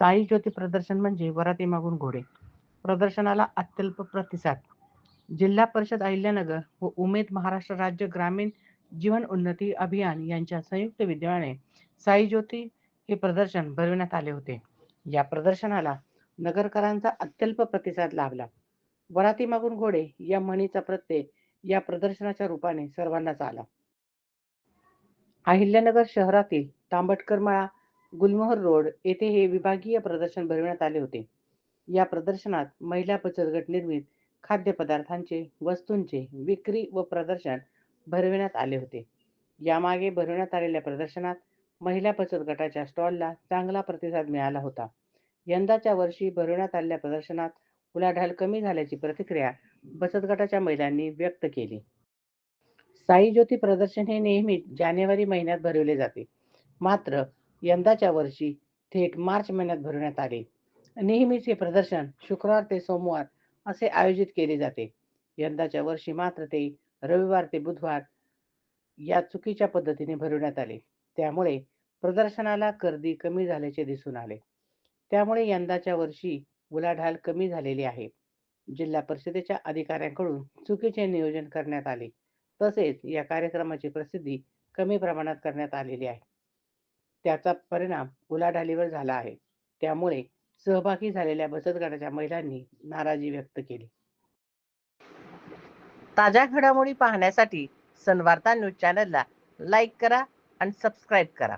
साई ज्योती प्रदर्शन म्हणजे वराती मागून घोडे. प्रदर्शनाला अत्यल्प प्रतिसाद. जिल्हा परिषद अहिल्यानगर व उमेद महाराष्ट्र राज्य ग्रामीण जीवन उन्नती अभियान यांच्या संयुक्त विद्यमाने साई ज्योती हे प्रदर्शन भरविण्यात आले होते. या प्रदर्शनाला नगरकरांचा अत्यल्प प्रतिसाद लाभला. वराती मागून घोडे या म्हणीचा प्रत्यय या प्रदर्शनाच्या रूपाने सर्वांनाच आला. अहिल्यानगर शहरातील तांबटकरमाळा गुलमोहर रोड येथे हे विभागीय प्रदर्शन भरविण्यात आले होते. या प्रदर्शनात महिला बचत गट निर्मित खाद्यपदार्थांचे वस्तूंचे विक्री व प्रदर्शन भरविण्यात आले होते. यामागे भरविण्यात आलेल्या प्रदर्शनात महिला बचत गटाच्या स्टॉलला चांगला प्रतिसाद मिळाला होता. यंदाच्या वर्षी भरविण्यात आलेल्या प्रदर्शनात उलाढाल कमी झाल्याची प्रतिक्रिया बचत गटाच्या महिलांनी व्यक्त केली. साई ज्योती प्रदर्शन हे नेहमी जानेवारी महिन्यात भरविले जाते. मात्र यंदाच्या वर्षी थेट मार्च महिन्यात भरवण्यात आले. नेहमीच हे प्रदर्शन शुक्रवार ते सोमवार असे आयोजित केले जाते. यंदाच्या वर्षी मात्र ते रविवार ते बुधवार या चुकीच्या पद्धतीने भरवण्यात आले. त्यामुळे प्रदर्शनाला गर्दी कमी झाल्याचे दिसून आले. त्यामुळे यंदाच्या वर्षी उलाढाल कमी झालेली आहे. जिल्हा परिषदेच्या अधिकाऱ्यांकडून चुकीचे नियोजन करण्यात आले. तसेच या कार्यक्रमाची प्रसिद्धी कमी प्रमाणात करण्यात आलेली आहे. त्याचा परिणाम उलाढालीवर झाला आहे. त्यामुळे सहभागी झालेल्या बचत गटाच्या महिलांनी नाराजी व्यक्त केली. ताज्या घडामोडी पाहण्यासाठी सनवार्ता न्यूज चॅनलला लाईक करा आणि सबस्क्राईब करा.